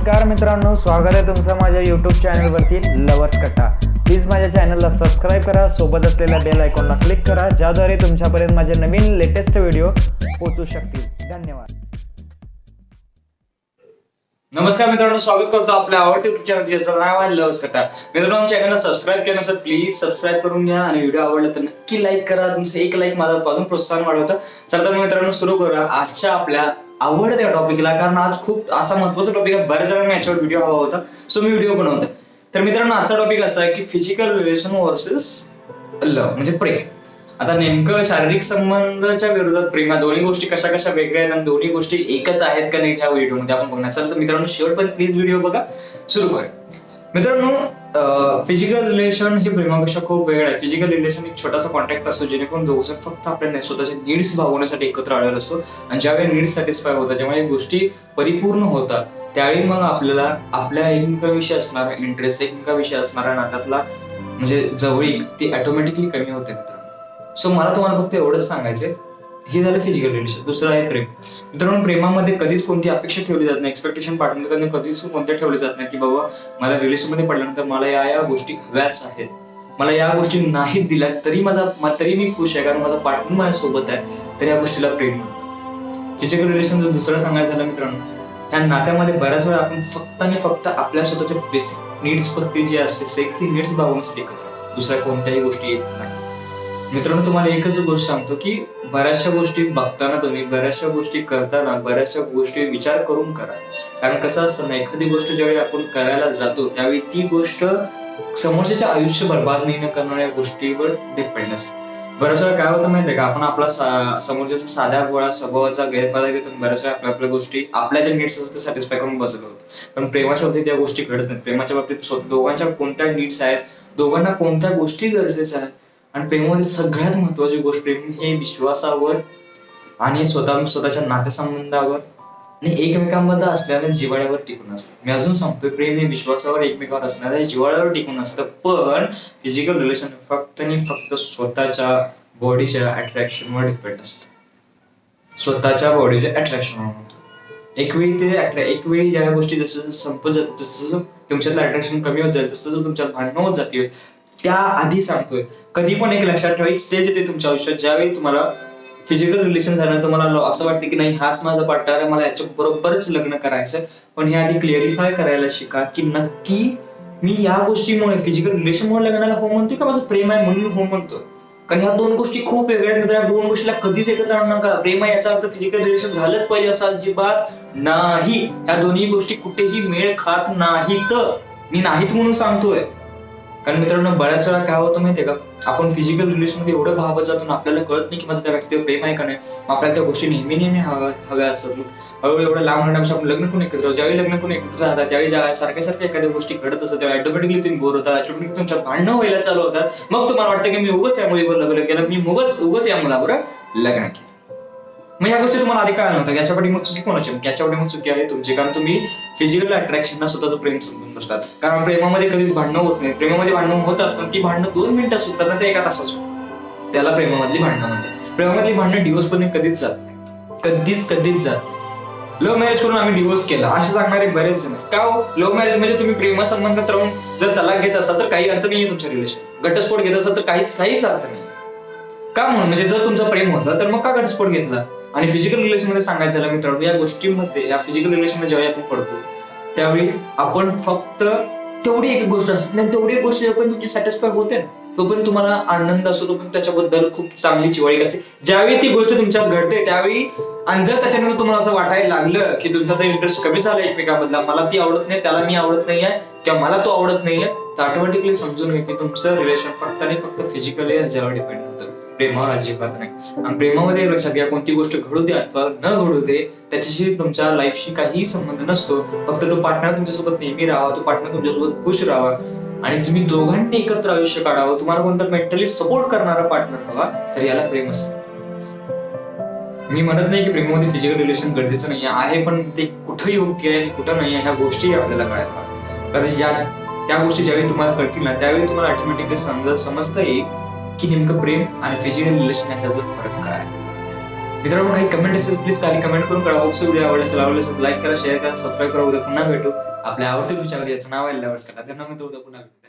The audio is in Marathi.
नमस्कार मित्रांनो स्वागत आहे तुमचं माझ्या यूट्यूब चॅनलवरती लवर्स कट्टा प्लीज माझ्या चॅनलला सबस्क्राईब करा सोबत असलेल्या बेल आयकॉनला क्लिक करा ज्याद्वारे तुमच्यापर्यंत माझे नवीन लेटेस्ट व्हिडिओ पोहोचू शकतील. धन्यवाद. नमस्कार मित्रांनो स्वागत करतो आपल्या आवडते युट्यूब चॅनल ज्याचं नाव आहे लव्स कटा मित्रांनो चॅनलला सबस्क्राईब केलं नसेल प्लीज सबस्क्राईब करून घ्या आणि व्हिडिओ आवडला तर नक्की लाईक करा. तुमचं एक लाईक माझा प्रोत्साहन वाढवतं. चला तर मित्रांनो सुरू करूया आजच्या आपल्या आवडत्या टॉपिकला कारण आज खूप असा महत्त्वाचा टॉपिक आहे बऱ्याच जणांना याच्यावर व्हिडिओ हवा होता सो मी व्हिडिओ बनवतोय तर मित्रांनो आजचा टॉपिक असा आहे की फिजिकल रिलेशन वर्सेस लव म्हणजे प्रेम. आता नेमकं शारीरिक संबंधाच्या विरोधात प्रेम या दोन्ही गोष्टी कशा कशा वेगळ्या आहेत आणि दोन्ही गोष्टी एकच आहेत का नाही या व्हिडिओमध्ये आपण बघणार. तर मित्रांनो शेवट पण प्लीज व्हिडिओ बघा. सुरू करूया. मित्रांनो फिजिकल रिलेशन हे प्रेमापेक्षा खूप वेगळं आहे. फिजिकल रिलेशन एक छोटासा कॉन्टॅक्ट असतो जेणेकरून दोघ जण फक्त आपल्या स्वतःचे नीड्स भागवण्यासाठी एकत्र आलेला असतो. आणि ज्यावेळी नीड्स सॅटिस्फाय होतात जेव्हा या गोष्टी परिपूर्ण होतात त्यावेळी मग आपल्याला आपल्या एकमेकाविषयी असणारा इंटरेस्ट एकमेकाविषयी असणारा नात्यातला म्हणजे जवळीक ती ऑटोमॅटिकली कमी होते मित्रांनो. सो मला तुम्हाला फक्त एवढंच सांगायचंय हे झालं फिजिकल रिलेशन दुसरं आहे प्रेम. मित्रांनो प्रेमामध्ये कधीच कोणती अपेक्षा ठेवली जात नाही. एक्सपेक्टेशन पाठवून कधीच कोणत्या ठेवले जात नाही की बाबा मला रिलेशनमध्ये पडल्यानंतर मला या या गोष्टी हव्याच आहेत. मला या गोष्टी नाहीत दिल्या तरी माझा तरी मी खुश आहे. कारण माझा पार्टनर माझ्यासोबत आहे. तर या गोष्टीला प्रेम फिजिकल रिलेशन जर दुसरं सांगायचं झालं मित्रांनो ह्या नात्यामध्ये बऱ्याच वेळा आपण फक्त आणि फक्त आपल्या स्वतःच्या बेसिक नीड्स प्रती जे असते सेक्सी नीड्स भागवण्यासाठी दुसऱ्या कोणत्याही गोष्टी येत नाही. मित्रांनो तुम्हाला एकच गोष्ट सांगतो की बऱ्याचशा गोष्टी बघताना तुम्ही बऱ्याचशा गोष्टी करताना बऱ्याचशा गोष्टी विचार करून करा. कारण कसं असतं ना एखादी गोष्ट ज्यावेळी आपण करायला जातो त्यावेळी ती गोष्ट समोरच्याच्या आयुष्य बर्बाद नाही न करणाऱ्या गोष्टीवर डिपेंड असते. बऱ्याच वेळा काय होतं माहितीये का? आपण आपला समोरच्या समोरच्याचा साध्या गोळा स्वभावाचा गैरफायदा घेतो बऱ्याच वेळा आपल्या आपल्या गोष्टी आपल्या ज्या नीड्स असतात सॅटिस्फाय करून बसलो होतो. पण प्रेमाच्या बाबतीत त्या गोष्टी घडत नाहीत. प्रेमाच्या बाबतीत दोघांच्या कोणत्या नीड्स आहेत दोघांना कोणत्या गोष्टी गरजेच्या आहेत आणि प्रेमामध्ये सगळ्यात महत्वाची गोष्ट प्रेम म्हणजे हे विश्वासावर आणि स्वतः स्वतःच्या नातेसंबंधावर आणि एकमेकांमध्ये असल्याने जिव्हाळ्यावर टिकून असतं. मी अजून सांगतोय प्रेम हे विश्वासावर एकमेकावर असणारे जिवाळ्यावर टिकून असतं. पण फिजिकल रिलेशन फक्त आणि फक्त स्वतःच्या बॉडीच्या अट्रॅक्शनवर डिपेंड असतं. स्वतःच्या बॉडीच्या अट्रॅक्शनवर म्हणतो. एक वेळी ते एक वेळी ज्या गोष्टी जसं संपत जातात तसं तुमच्यातलं अट्रॅक्शन कमी होत जाईल तसं तुमच्यात भांडणं होत जातील त्या आधी सांगतोय. कधी पण एक लक्षात ठेवा एक स्टेज येते तुमच्या आयुष्यात ज्यावेळी तुम्हाला फिजिकल रिलेशन झालं तुम्हाला असं वाटतं की नाही हाच माझा पार्टनर आहे मला याच्या बरोबरच लग्न करायचं पण हे आधी क्लिअरिफाय करायला शिका की नक्की मी या गोष्टीमुळे फिजिकल रिलेशनमुळे लग्नाला हो म्हणतो का माझं प्रेम आहे म्हणून हो म्हणतो कारण ह्या दोन गोष्टी खूप वेगळ्या मित्र. दोन गोष्टीला कधीच एकत्र आणू नका. प्रेम याचा अर्थ फिजिकल रिलेशन झालंच पाहिजे असं अजिबात नाही. ह्या दोन्ही गोष्टी कुठेही मेळ खात नाहीत. मी नाहीत म्हणून सांगतोय. कारण मित्रांनो बऱ्याच वेळा काय होतं माहितीये का? आपण फिजिकल रिलेशनमध्ये एवढं भावत जातो आपल्याला कळत नाही की माझं त्या व्यक्तीवर प्रेम आहे का नाही. मग आपल्याला त्या गोष्टी नेहमी नेहमी हव्या हव्या असतात. मग हळूहळू एवढं लांब राहण्यापेक्षा आपण लग्न कोण एकत्र ज्यावेळी लग्न कोण एकत्र राहतात त्यावेळी ज्या सारख्या सारख्या एखाद्या गोष्टी घडत असतात त्यावेळी ऑटोमॅटिकली तुम्ही बोर होता ऑटोमॅटिकली तुमच्या भांडणं व्हायला चालू होतात. मग तुम्हाला वाटतं की मी उगच या मुलीवर लग्न केलं मी उगच उगच या मुलावर लग्न केलं. मग या गोष्टी तुम्हाला आधी कळाल्या नव्हतं याच्यापाठी मग चुकी कोणाची? मग याच्यापाठी मग चुकी आहे तुमची. कारण तुम्ही फिजिकल अट्रॅक्शन स्वतःचं प्रेम समजून बसतात कारण प्रेमामध्ये कधीच भांडणं होत नाही. प्रेमामध्ये भांडणं होतात पण ती भांडणं दोन मिनिटात सुटतात ना ते एका तासात त्याला प्रेमामधली भांडणं म्हणतात. प्रेमामधली भांडणं डिवोर्स पण कधीच जात नाही. कधीच कधीच जात लव्ह मॅरेज करून आम्ही डिवोर्स केला. असे सांगणारे बरेच जण का हो? लव्ह मॅरेज म्हणजे तुम्ही प्रेमासंबंधात राहून जर तलाक घेत असाल तर काही अर्थ नाहीये तुमच्या रिलेशन घटस्फोट घेत असाल तर काहीच काहीच अर्थ नाही का म्हणून? म्हणजे जर तुमचं प्रेम होतं तर मग का घटस्फोट घेतला? आणि फिजिकल रिलेशनमध्ये सांगायचं झालं मित्रांनो या गोष्टीमध्ये या फिजिकल रिलेशनमध्ये ज्यावेळी जेव्हा आपण पडतो त्यावेळी आपण फक्त तेवढी एक गोष्ट असते. आणि तेवढी एक गोष्ट पण तुमची सॅटिस्फाय होते ना तोपर्यंत तुम्हाला आनंद असतो तोपर्यंत त्याच्याबद्दल खूप चांगली चिवाळी असते. ज्यावेळी ती गोष्ट तुमच्यात घडते त्यावेळी आणि जर त्याच्यानंतर तुम्हाला असं वाटायला लागलं की तुमचा इंटरेस्ट कमी झाला एकमेकाबद्दल मला ती आवडत नाही त्याला मी आवडत नाहीये किंवा मला तो आवडत नाहीये. तर ऑटोमॅटिकली समजून घ्या की तुमचं रिलेशन फक्त आणि फक्त फिजिकली याच्यावर डिपेंड होतं. प्रेमावर अजिबात नाही. आणि प्रेमामध्ये लक्षात घ्या कोणती गोष्ट घडू दे अथवा न घडू दे त्याच्याशी तुमच्या लाईफशी काहीही संबंध नसतो. फक्त तो पार्टनर तुमच्यासोबत नेहमी राहावा तो पार्टनर तुमच्यासोबत खुश राहावा. आणि तुम्ही दोघांनी एकत्र आयुष्य काढावं तुम्हाला कोणता मेंटली सपोर्ट करणारा पार्टनर हवा तर याला प्रेम असतं. मी म्हणत नाही की प्रेमामध्ये फिजिकल रिलेशन गरजेचं नाही आहे पण ते कुठं योग्य आहे आणि कुठं नाही आहे ह्या गोष्टी आपल्याला कळायला हव्यात. कारण ज्या त्या गोष्टी ज्यावेळी तुम्हाला कळतील ना त्यावेळी तुम्हाला ऑटोमॅटिकली समज समजता येईल की नेमकं प्रेम आणि फिजिकल रिलेशन याच्यातला फरक काय मित्रांनो काही कमेंट असेल प्लीज काही कमेंट करून कळा होप्स व्हिडिओ आवडला असेल आवडला असेल लाईक करा शेअर करा सबस्क्राईब करा. उद्या पुन्हा भेटू. आपल्या आवडत्या विचार याचं नाव आहे लवर्स करा. त्यांना मित्र उद्या पुन्हा भेटू.